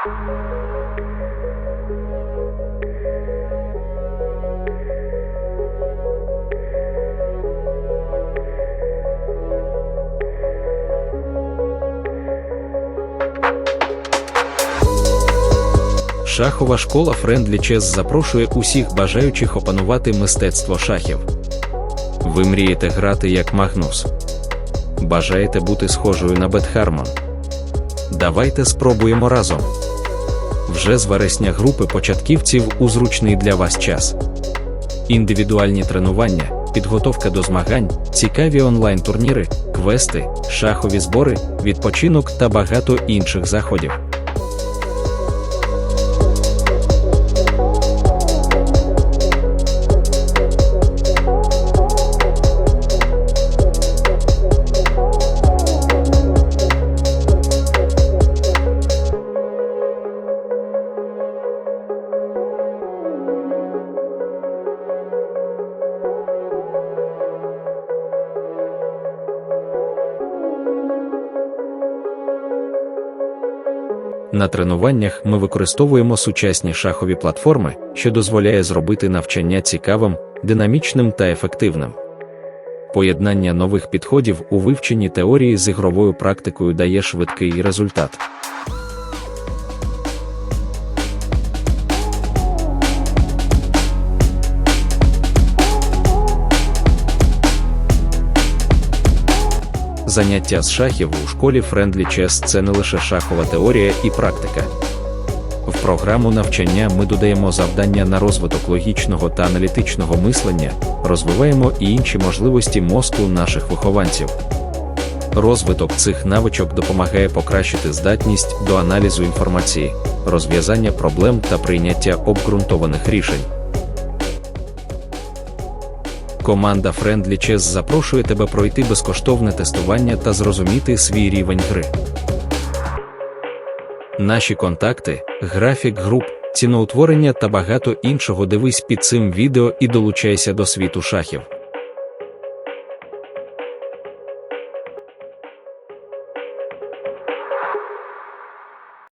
Шахова школа Friendly Chess запрошує усіх бажаючих опанувати мистецтво шахів. Ви мрієте грати як Магнус. Бажаєте бути схожою на Бетхармон. Давайте спробуємо разом. Вже з вересня групи початківців у зручний для вас час. Індивідуальні тренування, підготовка до змагань, цікаві онлайн-турніри, квести, шахові збори, відпочинок та багато інших заходів. На тренуваннях ми використовуємо сучасні шахові платформи, що дозволяє зробити навчання цікавим, динамічним та ефективним. Поєднання нових підходів у вивченні теорії з ігровою практикою дає швидкий результат. Заняття з шахів у школі Friendly Chess – це не лише шахова теорія і практика. В програму навчання ми додаємо завдання на розвиток логічного та аналітичного мислення, розвиваємо і інші можливості мозку наших вихованців. Розвиток цих навичок допомагає покращити здатність до аналізу інформації, розв'язання проблем та прийняття обґрунтованих рішень. Команда Friendly Chess запрошує тебе пройти безкоштовне тестування та зрозуміти свій рівень гри. Наші контакти, графік груп, ціноутворення та багато іншого дивись під цим відео і долучайся до світу шахів.